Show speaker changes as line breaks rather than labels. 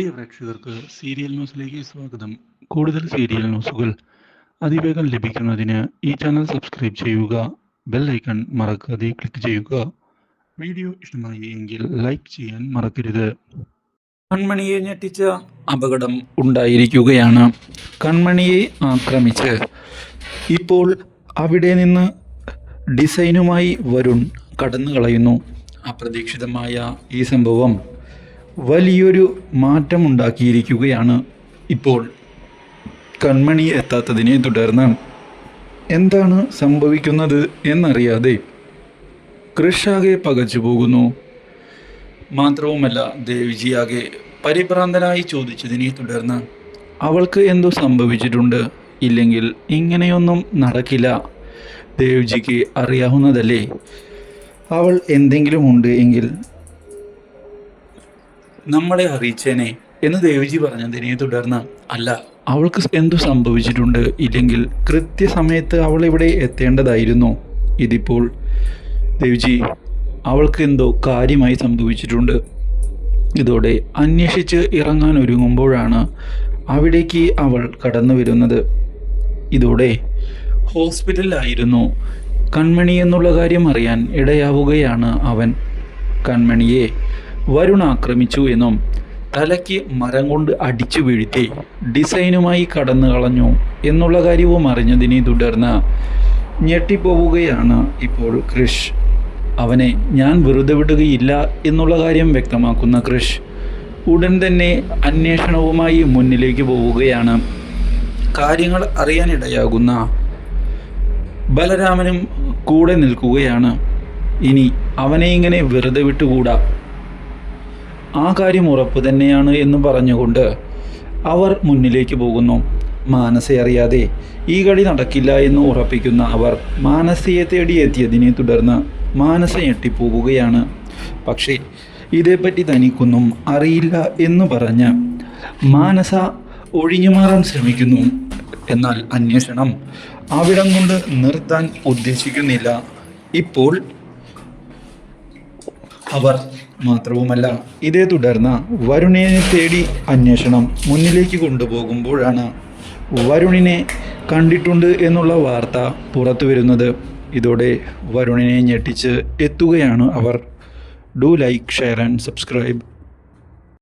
പ്രിയ പ്രേക്ഷകർക്ക് സീരിയൽ ന്യൂസിലേക്ക് സ്വാഗതം. കൂടുതൽ സീരിയൽ ന്യൂസുകൾ അതിവേഗം ലഭിക്കുന്നതിന് ഈ ചാനൽ സബ്സ്ക്രൈബ് ചെയ്യുക ബെൽ ഐക്കൺ മറക്കാതെ ക്ലിക്ക് ചെയ്യുക. വീഡിയോ ഇഷ്ടമായി എങ്കിൽ ലൈക്ക് ചെയ്യാൻ മറക്കരുത്. കൺമണിയെ ഞെട്ടിച്ച അപകടം ഉണ്ടായിരിക്കുകയാണ്. കൺമണിയെ ആക്രമിച്ച്. ഇപ്പോൾ അവിടെ നിന്ന് ഡിസൈനുമായി വരുൺ കടന്നു കളയുന്നു അപ്രതീക്ഷിതമായ ഈ സംഭവം വലിയൊരു മാറ്റമുണ്ടാക്കിയിരിക്കുകയാണ് ഇപ്പോൾ. കൺമണി എത്താത്തതിനെ തുടർന്ന് എന്താണ് സംഭവിക്കുന്നത് എന്നറിയാതെ കൃഷാകെ പകച്ചു പോകുന്നു. മാത്രവുമല്ല ദേവിജിയാകെ പരിഭ്രാന്തനായി ചോദിച്ചതിനെ തുടർന്ന് അവൾക്ക് എന്തോ സംഭവിച്ചിട്ടുണ്ട്. ഇല്ലെങ്കിൽ ഇങ്ങനെയൊന്നും നടക്കില്ല. ദേവ്ജിക്ക് അറിയാവുന്നതല്ലേ? അവൾ എന്തെങ്കിലും ഉണ്ട് എങ്കിൽ നമ്മളെ അറിയിച്ചേനെ എന്ന് ദേവിജി പറഞ്ഞതിനെ തുടർന്ന് അല്ല അവൾക്ക് എന്തു സംഭവിച്ചിട്ടുണ്ട് ഇല്ലെങ്കിൽ കൃത്യസമയത്ത് അവൾ ഇവിടെ എത്തേണ്ടതായിരുന്നു. ഇതിപ്പോൾ ദേവിജി അവൾക്ക് എന്തോ കാര്യമായി സംഭവിച്ചിട്ടുണ്ട്. ഇതോടെ അന്വേഷിച്ച് ഇറങ്ങാൻ ഒരുങ്ങുമ്പോഴാണ് അവിടേക്ക് അവൾ കടന്നു വരുന്നത്. ഇതോടെ ഹോസ്പിറ്റലിലായിരുന്നു. കൺമണി എന്നുള്ള കാര്യം അറിയാൻ ഇടയാവുകയാണ് അവൻ. കൺമണിയെ വരുൺ ആക്രമിച്ചു എന്നും തലയ്ക്ക് മരം കൊണ്ട് അടിച്ചു വീഴ്ത്തി ഡിസൈനുമായി കടന്നു കളഞ്ഞു എന്നുള്ള കാര്യവും അറിഞ്ഞതിനെ തുടർന്ന് ഞെട്ടിപ്പോവുകയാണ് ഇപ്പോൾ ക്രിഷ്. അവനെ ഞാൻ വെറുതെ വിടുകയില്ല എന്നുള്ള കാര്യം വ്യക്തമാക്കുന്ന ക്രിഷ് ഉടൻ തന്നെ അന്വേഷണവുമായി മുന്നിലേക്ക് പോവുകയാണ്. കാര്യങ്ങൾ അറിയാനിടയാകുന്ന ബലരാമനും കൂടെ നിൽക്കുകയാണ്. ഇനി അവനെ ഇങ്ങനെ വെറുതെ വിട്ടുകൂടാ? ആ കാര്യം ഉറപ്പ് തന്നെയാണ് എന്ന് പറഞ്ഞുകൊണ്ട് അവർ മുന്നിലേക്ക് പോകുന്നു. മാനസയെ അറിയാതെ ഈ കളി നടക്കില്ല എന്ന് ഉറപ്പിക്കുന്ന അവർ മാനസയെ തേടി എത്തിയതിനെ തുടർന്ന് മാനസ ഞെട്ടിപ്പോവുകയാണ് പക്ഷേ ഇതേപ്പറ്റി തനിക്കൊന്നും അറിയില്ല എന്ന് പറഞ്ഞ് മാനസ ഒഴിഞ്ഞു മാറാൻ ശ്രമിക്കുന്നു. എന്നാൽ അന്വേഷണം അവിടം കൊണ്ട് നിർത്താൻ ഉദ്ദേശിക്കുന്നില്ല. ഇപ്പോൾ അവർ മാത്രവുമല്ല. ഇതേ തുടർന്ന് വരുണിനെ തേടി അന്വേഷണം മുന്നിലേക്ക് കൊണ്ടുപോകുമ്പോഴാണ് വരുണിനെ കണ്ടിട്ടുണ്ട് എന്നുള്ള വാർത്ത പുറത്തു വരുന്നത്. ഇതോടെ വരുണിനെ ഞെട്ടിച്ച് എത്തുകയാണ് അവർ. Do like share and subscribe.